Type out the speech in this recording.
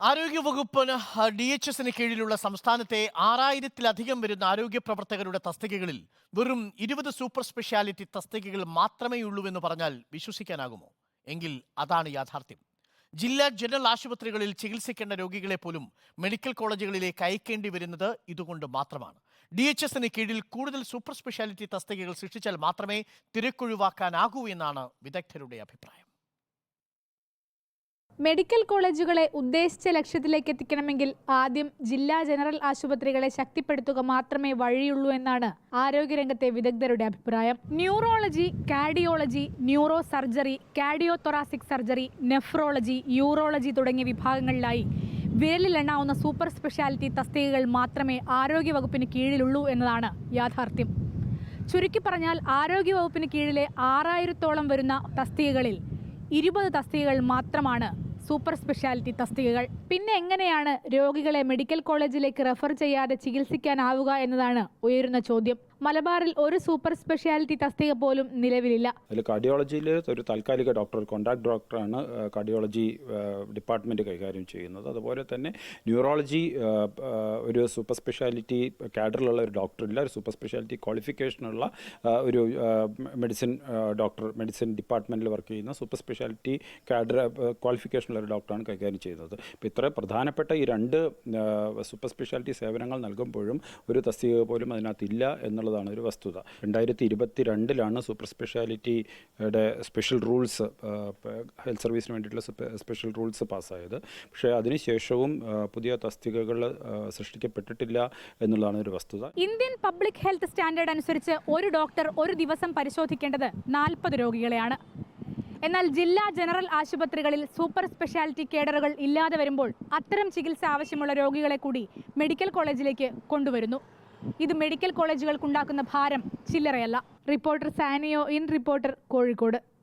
ആരോഗ്യവകുപ്പിന് D H എസിന് കീഴിലുള്ള സംസ്ഥാനത്തെ ആറായിരത്തിലധികം വരുന്ന ആരോഗ്യ പ്രവർത്തകരുടെ തസ്തികകളിൽ വെറും ഇരുപത് സൂപ്പർ സ്പെഷ്യാലിറ്റി തസ്തികകൾ മാത്രമേ ഉള്ളൂ എന്ന് പറഞ്ഞാൽ വിശ്വസിക്കാനാകുമോ? എങ്കിൽ അതാണ് യാഥാർത്ഥ്യം. ജില്ലാ ജനറൽ ആശുപത്രികളിൽ ചികിത്സിക്കേണ്ട രോഗികളെ പോലും മെഡിക്കൽ കോളേജുകളിലേക്ക് അയക്കേണ്ടി വരുന്നത് ഇതുകൊണ്ട് മാത്രമാണ്. ഡി എച്ച് എസിന് കീഴിൽ കൂടുതൽ സൂപ്പർ സ്പെഷ്യാലിറ്റി തസ്തികകൾ സൃഷ്ടിച്ചാൽ മാത്രമേ തിരക്കൊഴിവാക്കാനാകൂ എന്നാണ് വിദഗ്ധരുടെ അഭിപ്രായം. മെഡിക്കൽ കോളേജുകളെ ഉദ്ദേശിച്ച ലക്ഷ്യത്തിലേക്ക് എത്തിക്കണമെങ്കിൽ ആദ്യം ജില്ലാ ജനറൽ ആശുപത്രികളെ ശക്തിപ്പെടുത്തുക മാത്രമേ വഴിയുള്ളൂ എന്നാണ് ആരോഗ്യരംഗത്തെ വിദഗ്ധരുടെ അഭിപ്രായം. Neurology cardiology neuro surgery cardio thoracic surgery nephrology urology തുടങ്ങിയ വിഭാഗങ്ങളിലായി വിരലിലെണ്ണാവുന്ന സൂപ്പർ സ്പെഷ്യാലിറ്റി തസ്തികകൾ മാത്രമേ ആരോഗ്യവകുപ്പിന് കീഴിലുള്ളൂ എന്നതാണ് യാഥാർത്ഥ്യം. ചുരുക്കി പറഞ്ഞാൽ ആരോഗ്യവകുപ്പിന് കീഴിലെ ആറായിരത്തോളം വരുന്ന തസ്തികകളിൽ ഇരുപത് തസ്തികകൾ മാത്രമാണ് സൂപ്പർ സ്പെഷ്യാലിറ്റി തസ്തികകൾ. പിന്നെ എങ്ങനെയാണ് രോഗികളെ മെഡിക്കൽ കോളേജിലേക്ക് റെഫർ ചെയ്യാതെ ചികിത്സിക്കാനാവുക എന്നതാണ് ഉയരുന്ന ചോദ്യം. മലബാറിൽ ഒരു സൂപ്പർ സ്പെഷ്യാലിറ്റി തസ്തിക പോലും നിലവിലില്ല. അതിൽ കാർഡിയോളജിയിൽ ഒരു താൽക്കാലിക ഡോക്ടർ കോണ്ടാക്ട് ഡോക്ടറാണ് കാർഡിയോളജി ഡിപ്പാർട്ട്മെന്റ് കൈകാര്യം ചെയ്യുന്നത്. അതുപോലെ തന്നെ ന്യൂറോളജി ഒരു സൂപ്പർ സ്പെഷ്യാലിറ്റി കാഡറിലുള്ള ഒരു ഡോക്ടർ ഇല്ല. ഒരു സൂപ്പർ സ്പെഷ്യാലിറ്റി ക്വാളിഫിക്കേഷനുള്ള ഒരു മെഡിസിൻ ഡോക്ടർ മെഡിസിൻ ഡിപ്പാർട്ട്മെന്റിൽ വർക്ക് ചെയ്യുന്ന സൂപ്പർ സ്പെഷ്യാലിറ്റി കാഡർ ഒരു ഡോക്ടറാണ് കൈകാര്യം ചെയ്യുന്നത് ഇപ്പോൾ ഇത്ര പ്രധാനപ്പെട്ട ഈ രണ്ട് സൂപ്പർ സ്പെഷ്യാലിറ്റി സേവനങ്ങൾ നൽകുമ്പോഴും ഒരു തസ്തിക പോലും അതിനകത്തില്ല എന്നുള്ളതാണ് ഒരു വസ്തുത. രണ്ടായിരത്തി ഇരുപത്തി രണ്ടിലാണ് സൂപ്പർ സ്പെഷ്യാലിറ്റിയുടെ സ്പെഷ്യൽ റൂൾസ് ഹെൽത്ത് സർവീസിന് വേണ്ടിയിട്ടുള്ള സ്പെഷ്യൽ റൂൾസ് പാസ്സായത്. പക്ഷേ അതിനുശേഷവും പുതിയ തസ്തികകൾ സൃഷ്ടിക്കപ്പെട്ടിട്ടില്ല എന്നുള്ളതാണ് ഒരു വസ്തുത. ഇന്ത്യൻ പബ്ലിക് ഹെൽത്ത് സ്റ്റാൻഡേർഡ് അനുസരിച്ച് ഒരു ഡോക്ടർ ഒരു ദിവസം പരിശോധിക്കേണ്ടത് നാൽപ്പത് രോഗികളെയാണ്. എന്നാൽ ജില്ലാ ജനറൽ ആശുപത്രികളിൽ സൂപ്പർ സ്പെഷ്യാലിറ്റി കേഡറുകൾ ഇല്ലാതെ വരുമ്പോൾ അത്തരം ചികിത്സ ആവശ്യമുള്ള രോഗികളെ കൂടി മെഡിക്കൽ കോളേജിലേക്ക് കൊണ്ടുവരുന്നു. ഇത് മെഡിക്കൽ കോളേജുകൾക്കുണ്ടാക്കുന്ന ഭാരം ചില്ലറയല്ല. Reporter Saniyo in reporter Kozhikode.